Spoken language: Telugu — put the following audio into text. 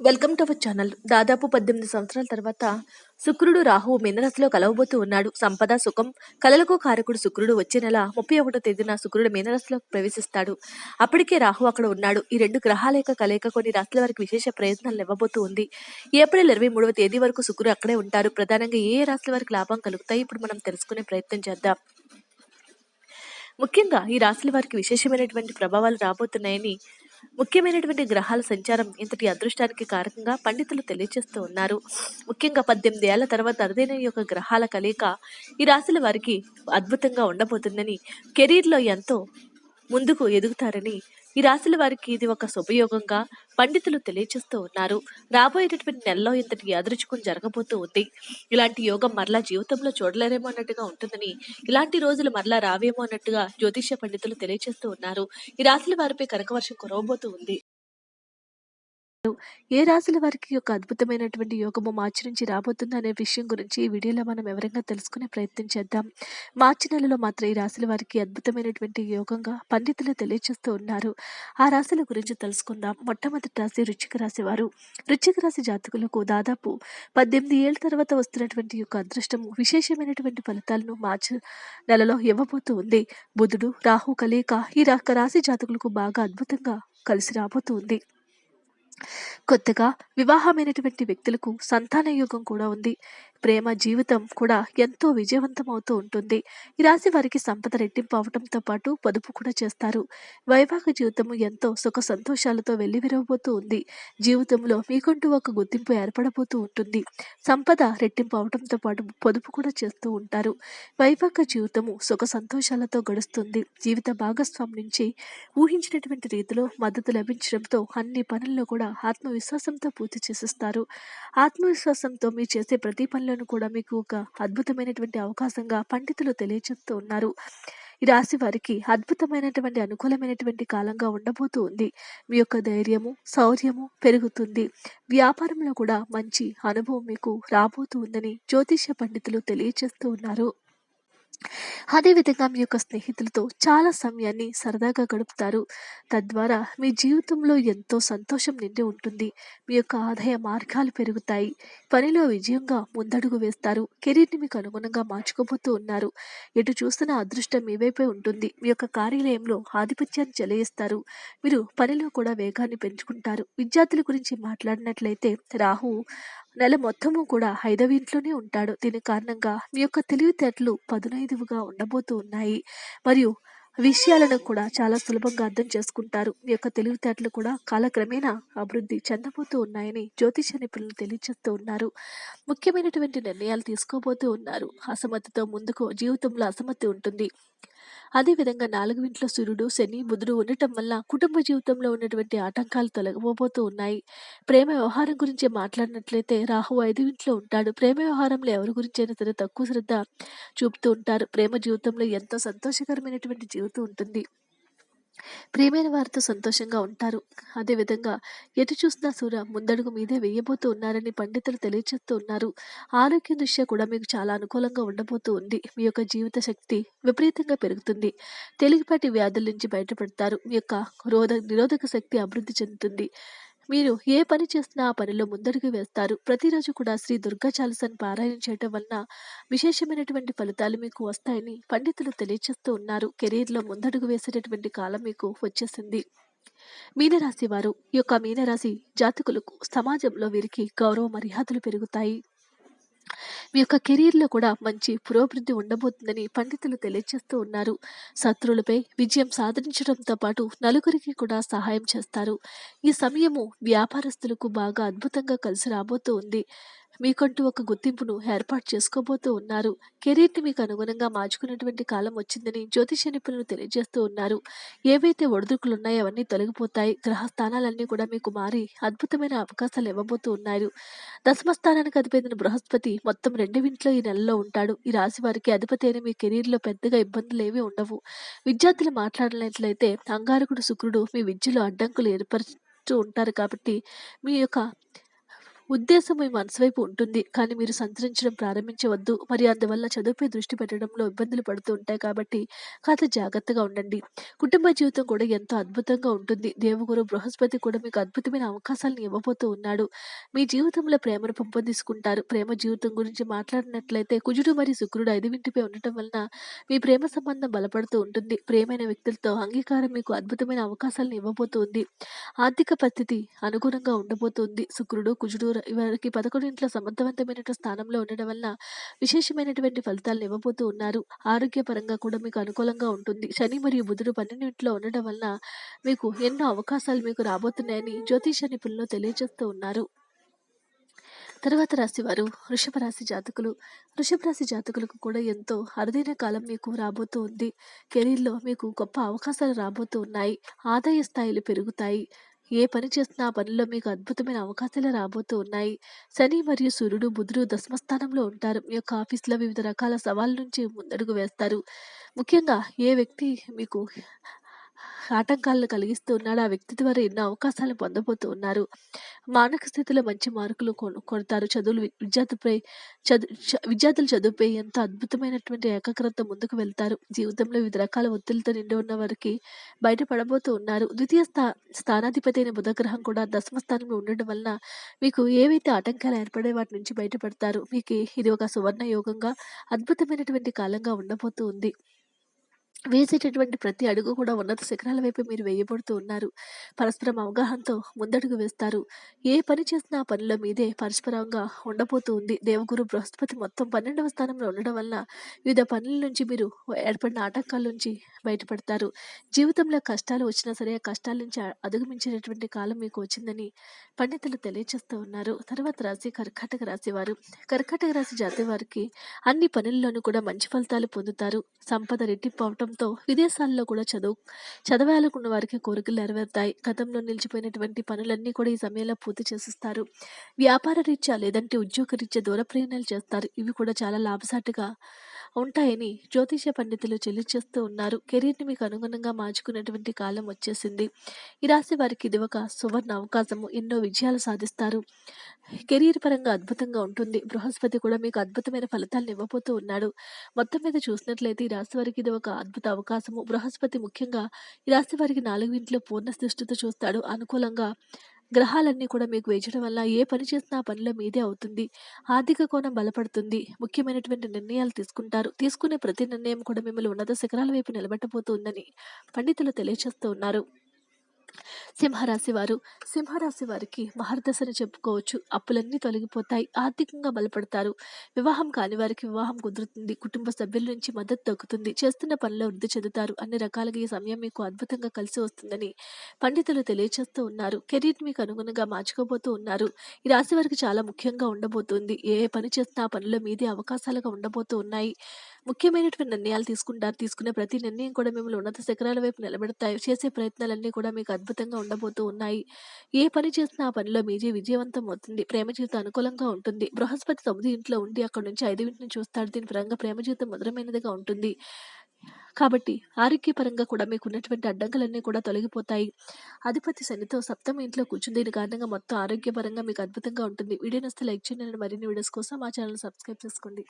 వెల్కమ్ టు అవర్ ఛానల్ దాదాపు పద్దెనిమిది సంవత్సరాల తర్వాత శుక్రుడు రాహువు మీనరాశిలో కలవబోతూ ఉన్నాడు. సంపద సుఖం కలలకు కారకుడు శుక్రుడు వచ్చే నెల ముప్పై ఒకటో తేదీన శుక్రుడు మీనరాశిలో ప్రవేశిస్తాడు. అప్పటికే రాహు అక్కడ ఉన్నాడు. ఈ రెండు గ్రహాల యొక్క కలయిక కొన్ని రాశుల వారికి విశేష ప్రయత్నాలు ఇవ్వబోతూ ఉంది. ఏప్రిల్ ఇరవై మూడవ తేదీ వరకు శుక్రుడు అక్కడే ఉంటారు. ప్రధానంగా ఏ ఏ రాశుల వారికి లాభం కలుగుతాయి? ఇప్పుడు మనం తెలుసుకునే ప్రయత్నం చేద్దాం. ముఖ్యంగా ఈ రాశుల వారికి విశేషమైనటువంటి ప్రభావాలు రాబోతున్నాయని ముఖ్యమైనటువంటి గ్రహాల సంచారం ఇంతటి అదృష్టానికి కారకంగా పండితులు తెలియజేస్తూ ఉన్నారు. ముఖ్యంగా పద్దెనిమిది ఏళ్ళ తర్వాత అరుదైన యొక్క గ్రహాల కలయిక ఈ రాశుల వారికి అద్భుతంగా ఉండబోతుందని కెరీర్లో ఎంతో ముందుకు ఎదుగుతారని ఈ రాశుల వారికి ఇది ఒక శుభయోగంగా పండితులు తెలియజేస్తూ ఉన్నారు. రాబోయేటటువంటి నెలలో ఇంతటి యాదృచ్ఛికం జరగబోతూ ఉంది. ఇలాంటి యోగం మరలా జీవితంలో చూడలేరేమో అన్నట్టుగా ఉంటుందని ఇలాంటి రోజులు మరలా రావేమో అన్నట్టుగా జ్యోతిష్య పండితులు తెలియజేస్తూ ఉన్నారు. ఈ రాశుల వారిపై కనకవర్షం కురవబోతూ ఉంది. ఏ రాశుల వారికి ఒక అద్భుతమైనటువంటి యోగము మార్చి నుంచి రాబోతుంది అనే విషయం గురించి ఈ వీడియోలో మనం వివరంగా తెలుసుకునే ప్రయత్నం చేద్దాం. మార్చి నెలలో మాత్రం ఈ రాశుల వారికి అద్భుతమైనటువంటి యోగంగా పండితులు తెలియజేస్తూ ఉన్నారు. ఆ రాశుల గురించి తెలుసుకుందాం. మొట్టమొదటి రాశి రుచిక రాశి వారు. రుచిక రాశి జాతకులకు దాదాపు పద్దెనిమిది ఏళ్ళ తర్వాత వస్తున్నటువంటి యొక్క అదృష్టము విశేషమైనటువంటి ఫలితాలను మార్చి నెలలో ఇవ్వబోతూ ఉంది. బుధుడు రాహు కలయిక ఈ రాశి జాతకులకు బాగా అద్భుతంగా కలిసి రాబోతూ ఉంది. కొత్తగా వివాహమైనటువంటి వ్యక్తులకు సంతాన యోగం కూడా ఉంది. ప్రేమ జీవితం కూడా ఎంతో విజయవంతం అవుతూ ఉంటుంది. ఈ రాశి వారికి సంపద రెట్టింపు అవటంతో పాటు పొదుపు కూడా చేస్తారు. వైవాహిక జీవితము ఎంతో సుఖ సంతోషాలతో వెళ్ళి విరవబోతూ ఉంది. జీవితంలో మీకంటూ ఒక గుర్తింపు ఏర్పడబోతూ ఉంటుంది. సంపద రెట్టింపు అవటంతో పాటు పొదుపు కూడా చేస్తూ ఉంటారు. వైవాహిక జీవితము సుఖ సంతోషాలతో గడుస్తుంది. జీవిత భాగస్వామి నుంచి ఊహించినటువంటి రీతిలో మద్దతు లభించడంతో అన్ని పనుల్లో కూడా ఆత్మవిశ్వాసంతో పూర్తి చేసేస్తారు. ఆత్మవిశ్వాసంతో మీరు చేసే ప్రతి పనులను కూడా మీకు ఒక అద్భుతమైనటువంటి అవకాశంగా పండితులు తెలియజేస్తూ ఉన్నారు. ఈ రాశి వారికి అద్భుతమైనటువంటి అనుకూలమైనటువంటి కాలంగా ఉండబోతూ ఉంది. మీ యొక్క ధైర్యము శౌర్యము పెరుగుతుంది. వ్యాపారంలో కూడా మంచి అనుభవం మీకు రాబోతూ ఉందని జ్యోతిష్య పండితులు తెలియజేస్తూ ఉన్నారు. అదేవిధంగా మీ యొక్క స్నేహితులతో చాలా సమయాన్ని సరదాగా గడుపుతారు. తద్వారా మీ జీవితంలో ఎంతో సంతోషం నిండి ఉంటుంది. మీ యొక్క ఆదాయ మార్గాలు పెరుగుతాయి. పనిలో విజయంగా ముందడుగు వేస్తారు. కెరీర్ని మీకు అనుగుణంగా మార్చుకోబోతూ ఉన్నారు. ఎటు చూస్తున్న అదృష్టం మీ వైపే ఉంటుంది. మీ యొక్క కార్యాలయంలో ఆధిపత్యాన్ని చెలయిస్తారు. మీరు పనిలో కూడా వేగాన్ని పెంచుకుంటారు. విద్యార్థుల గురించి మాట్లాడినట్లయితే రాహు నెల మొత్తము కూడా ఐదవ ఇంట్లోనే ఉంటాడు. దీని కారణంగా మీ యొక్క తెలివితేటలు పదునైదువుగా ఉండబోతూ ఉన్నాయి. మరియు విషయాలను కూడా చాలా సులభంగా అర్థం చేసుకుంటారు. మీ యొక్క తెలివితేటలు కూడా కాలక్రమేణా అభివృద్ధి చెందబోతూ ఉన్నాయని జ్యోతిష నిపుణులు తెలియజేస్తూ ఉన్నారు. ముఖ్యమైనటువంటి నిర్ణయాలు తీసుకోబోతూ ఉన్నారు. అసమతితో ముందుకు జీవితంలో అసమతి ఉంటుంది. అదేవిధంగా నాలుగు ఇంట్లో సూర్యుడు శని బుధుడు ఉండటం వల్ల కుటుంబ జీవితంలో ఉన్నటువంటి ఆటంకాలు తొలగిపోతూ ఉన్నాయి. ప్రేమ వ్యవహారం గురించి మాట్లాడినట్లయితే రాహు ఐదు ఇంట్లో ఉంటాడు. ప్రేమ వ్యవహారంలో ఎవరి గురించి అయినా సరే తక్కువ శ్రద్ధ చూపుతూ ఉంటారు. ప్రేమ జీవితంలో ఎంతో సంతోషకరమైనటువంటి జీవితం ఉంటుంది. ప్రేమైన వారితో సంతోషంగా ఉంటారు. అదేవిధంగా ఎటు చూసినా సూర్య ముందడుగు మీదే వేయబోతూ ఉన్నారని పండితులు తెలియజేస్తూ ఉన్నారు. ఆరోగ్య దృష్ట్యా కూడా మీకు చాలా అనుకూలంగా ఉండబోతూ ఉంది. మీ యొక్క జీవిత శక్తి విపరీతంగా పెరుగుతుంది. తెలివిపాటి వ్యాధుల నుంచి బయటపడతారు. మీ యొక్క రోధ నిరోధక శక్తి అభివృద్ధి చెందుతుంది. మీరు ఏ పని చేసినా ఆ పనిలో ముందడుగు వేస్తారు. ప్రతిరోజు కూడా శ్రీ దుర్గా చాలసన్ పారాయణ చేయటం వలన విశేషమైనటువంటి ఫలితాలు మీకు వస్తాయని పండితులు తెలియజేస్తూ ఉన్నారు. కెరీర్లో ముందడుగు వేసేటటువంటి కాలం మీకు వచ్చేసింది. మీనరాశి వారు ఈ యొక్క మీనరాశి జాతకులకు సమాజంలో వీరికి గౌరవ మర్యాదలు పెరుగుతాయి. మీ యొక్క కెరీర్లో కూడా మంచి పురోభివృద్ధి ఉండబోతుందని పండితులు తెలియజేస్తూ ఉన్నారు. శత్రువులపై విజయం సాధించడంతో పాటు నలుగురికి కూడా సహాయం చేస్తారు. ఈ సమయము వ్యాపారస్తులకు బాగా అద్భుతంగా కలిసి రాబోతూ ఉంది. మీకంటూ ఒక గుర్తింపును ఏర్పాటు చేసుకోబోతూ ఉన్నారు. కెరీర్ని మీకు అనుగుణంగా మార్చుకునేటువంటి కాలం వచ్చిందని జ్యోతిష నిపుణులు తెలియజేస్తూ ఉన్నారు. ఏవైతే ఒడిదుడుకులు ఉన్నాయో అవన్నీ తొలగిపోతాయి. గ్రహ స్థానాలన్నీ కూడా మీకు మారి అద్భుతమైన అవకాశాలు ఇవ్వబోతూ ఉన్నారు. దశమ స్థానానికి అధిపతిన బృహస్పతి మొత్తం రెండవింట్లో ఈ నెలలో ఉంటాడు. ఈ రాశి వారికి అధిపతి అయిన మీ కెరీర్లో పెద్దగా ఇబ్బందులు ఏమీ ఉండవు. విద్యార్థులు మాట్లాడినట్లయితే అంగారకుడు శుక్రుడు మీ విద్యలో అడ్డంకులు ఏర్పరుస్తూ ఉంటారు కాబట్టి మీ యొక్క ఉద్దేశం మీ మనసు వైపు ఉంటుంది. కానీ మీరు సంచరించడం ప్రారంభించవద్దు. మరి అందువల్ల చదువుపై దృష్టి పెట్టడంలో ఇబ్బందులు పడుతూ ఉంటాయి కాబట్టి కాస్త జాగ్రత్తగా ఉండండి. కుటుంబ జీవితం కూడా ఎంతో అద్భుతంగా ఉంటుంది. దేవగురు బృహస్పతి కూడా మీకు అద్భుతమైన అవకాశాలను ఇవ్వబోతూ ఉన్నాడు. మీ జీవితంలో ప్రేమను పెంపొందించుకుంటారు. ప్రేమ జీవితం గురించి మాట్లాడినట్లయితే కుజుడు మరియు శుక్రుడు ఐదింటిపై ఉండటం వలన మీ ప్రేమ సంబంధం బలపడుతూ ఉంటుంది. ప్రేమైన వ్యక్తులతో అంగీకారం మీకు అద్భుతమైన అవకాశాలను ఇవ్వబోతుంది. ఆర్థిక పరిస్థితి అనుగుణంగా ఉండబోతుంది. శుక్రుడు, కుజుడు వారికి 11 సమర్థవంతమైనటువంటి స్థానంలో ఉండడం వల్ల విశేషమైనటువంటి ఫలితాలను ఇవ్వబోతూ ఉన్నారు. ఆరోగ్యపరంగా కూడా మీకు అనుకూలంగా ఉంటుంది. శని మరియు బుధుడు పన్నెండింట్లో ఉండడం వలన మీకు ఎన్నో అవకాశాలు మీకు రాబోతున్నాయని జ్యోతిష నిపుణులు తెలియజేస్తూ ఉన్నారు. తర్వాత రాశివారు వృషభ రాశి జాతకులు. వృషభ రాశి జాతకులకు కూడా ఎంతో అరుదైన కాలం మీకు రాబోతూ ఉంది. కెరీర్‌లో మీకు గొప్ప అవకాశాలు రాబోతూ ఉన్నాయి. ఆదాయ స్థాయిలు పెరుగుతాయి. ఏ పని చేస్తున్నా ఆ పనిలో మీకు అద్భుతమైన అవకాశాలు రాబోతూ ఉన్నాయి. శని మరియు సూర్యుడు, బుధుడు దశమస్థానంలో ఉంటారు. మీ యొక్క ఆఫీస్‌లో వివిధ రకాల సవాళ్ళ నుంచి ముందడుగు వేస్తారు. ముఖ్యంగా ఏ వ్యక్తి మీకు ఆటంకాలను కలిగిస్తూ ఉన్నాడు ఆ వ్యక్తి ద్వారా ఎన్నో అవకాశాలు పొందబోతూ ఉన్నారు. మానసిక స్థితిలో మంచి మార్కులు కొడతారు. చదువులు వి విద్యార్థిపై చదువు చ చదువుపై ఎంతో అద్భుతమైనటువంటి ఏకాగ్రత ముందుకు వెళ్తారు. జీవితంలో వివిధ రకాల ఒత్తిడితో నిండి ఉన్న వారికి బయటపడబోతూ ఉన్నారు. ద్వితీయ స్థా స్థానాధిపతి అయిన బుధగ్రహం కూడా దశమ స్థానంలో ఉండడం వలన మీకు ఏవైతే ఆటంకాలు ఏర్పడే వాటి నుంచి బయటపడతారు. మీకు ఇది ఒక సువర్ణ యోగంగా అద్భుతమైనటువంటి కాలంగా ఉండబోతూ ఉంది. వేసేటటువంటి ప్రతి అడుగు కూడా ఉన్నత శిఖరాల వైపు మీరు వేయబడుతూ ఉన్నారు. పరస్పరం అవగాహనతో ముందడుగు వేస్తారు. ఏ పని చేసినా ఆ పనిలో మీదే పరస్పరంగా ఉండబోతూ ఉంది. దేవగురు బృహస్పతి మొత్తం 12వ స్థానంలో ఉండడం వలన వివిధ పనుల నుంచి మీరు ఏర్పడిన ఆటంకాల నుంచి బయటపడతారు. జీవితంలో కష్టాలు వచ్చినా సరే ఆ కష్టాల నుంచి అధిగమించేటటువంటి కాలం మీకు వచ్చిందని పండితులు తెలియజేస్తూ ఉన్నారు. తర్వాత రాశి కర్కాటక రాశి వారు. కర్కాటక రాశి జాతి వారికి అన్ని పనుల్లోనూ కూడా మంచి ఫలితాలు పొందుతారు. సంపద రెట్టింపు అవటంతో విదేశాల్లో కూడా చదువు చదవాలనుకున్న వారికి కోరికలు నెరవేరుతాయి. గతంలో నిలిచిపోయినటువంటి పనులన్నీ కూడా ఈ సమయంలో పూర్తి చేసిస్తారు వ్యాపార రీత్యా లేదంటే ఉద్యోగ రీత్యా దూర ప్రయాణాలు చేస్తారు. ఇవి కూడా చాలా లాభసాటిగా ఉంటాయని జ్యోతిష పండితులు చెల్లిచేస్తూ ఉన్నారు. కెరీర్‌ని మీకు అనుగుణంగా మార్చుకునేటువంటి కాలం వచ్చేసింది. ఈ రాశి వారికి ఇది ఒక సువర్ణ అవకాశము. ఎన్నో విజయాలు సాధిస్తారు. కెరీర్ పరంగా అద్భుతంగా ఉంటుంది. బృహస్పతి కూడా మీకు అద్భుతమైన ఫలితాలను ఇవ్వబోతూ ఉన్నాడు. మొత్తం మీద చూసినట్లయితే ఈ రాశి వారికి ఇది ఒక అద్భుత అవకాశము. బృహస్పతి ముఖ్యంగా ఈ రాశి వారికి నాలుగు ఇంట్లో పూర్ణ సృష్టితో చూస్తాడు. అనుకూలంగా గ్రహాలన్నీ కూడా మీకు వేచడం వల్ల ఏ పని చేసినా ఆ పనిలో మీదే అవుతుంది. ఆర్థిక కోణం బలపడుతుంది. ముఖ్యమైనటువంటి నిర్ణయాలు తీసుకుంటారు. తీసుకునే ప్రతి నిర్ణయం కూడా మిమ్మల్ని ఉన్నత శిఖరాల వైపు నిలబెట్టబోతుందని పండితులు తెలియజేస్తూ ఉన్నారు. సింహరాశి వారు సింహరాశి వారికి మహర్దశని చెప్పుకోవచ్చు. అప్పులన్నీ తొలగిపోతాయి. ఆర్థికంగా బలపడతారు. వివాహం కాని వారికి వివాహం కుదురుతుంది. కుటుంబ సభ్యుల నుంచి మద్దతు దక్కుతుంది. చేస్తున్న పనిలో వృద్ధి చెందుతారు. అన్ని రకాలుగా ఈ సమయం మీకు అద్భుతంగా కలిసి వస్తుందని పండితులు తెలియచేస్తూ ఉన్నారు. కెరీర్ మీకు అనుగుణంగా మార్చుకోబోతూ ఉన్నారు. ఈ రాశి వారికి చాలా ముఖ్యంగా ఉండబోతుంది. ఏ పని చేస్తున్నా ఆ పనిలో మీదే అవకాశాలుగా ఉండబోతూ ఉన్నాయి. ముఖ్యమైనటువంటి నిర్ణయాలు తీసుకుంటారు. తీసుకునే ప్రతి నిర్ణయం కూడా మిమ్మల్ని ఉన్నత శిఖరాల వైపు నిలబెడతాయి. చేసే ప్రయత్నాలన్నీ కూడా మీకు అద్భుతంగా ఉండబోతూ ఉన్నాయి. ఏ పని చేసినా ఆ పనిలో మీదే విజయవంతం అవుతుంది. ప్రేమ జీవితం అనుకూలంగా ఉంటుంది. బృహస్పతి తొమ్మిది ఇంట్లో ఉండి అక్కడ నుంచి ఐదు ఇంటిని చూస్తాడు. దీని పరంగా ప్రేమ జీవితం మధురమైనదిగా ఉంటుంది. కాబట్టి ఆరోగ్యపరంగా కూడా మీకు ఉన్నటువంటి అడ్డంకులన్నీ కూడా తొలగిపోతాయి. అధిపతి శనితో సప్తమ ఇంట్లో కూర్చుంది. దీని కారణంగా మొత్తం ఆరోగ్యపరంగా మీకు అద్భుతంగా ఉంటుంది. వీడియో నస్తే లైక్ చేయండి. మరిన్ని వీడియోస్ కోసం మా ఛానల్ సబ్స్క్రైబ్ చేసుకోండి.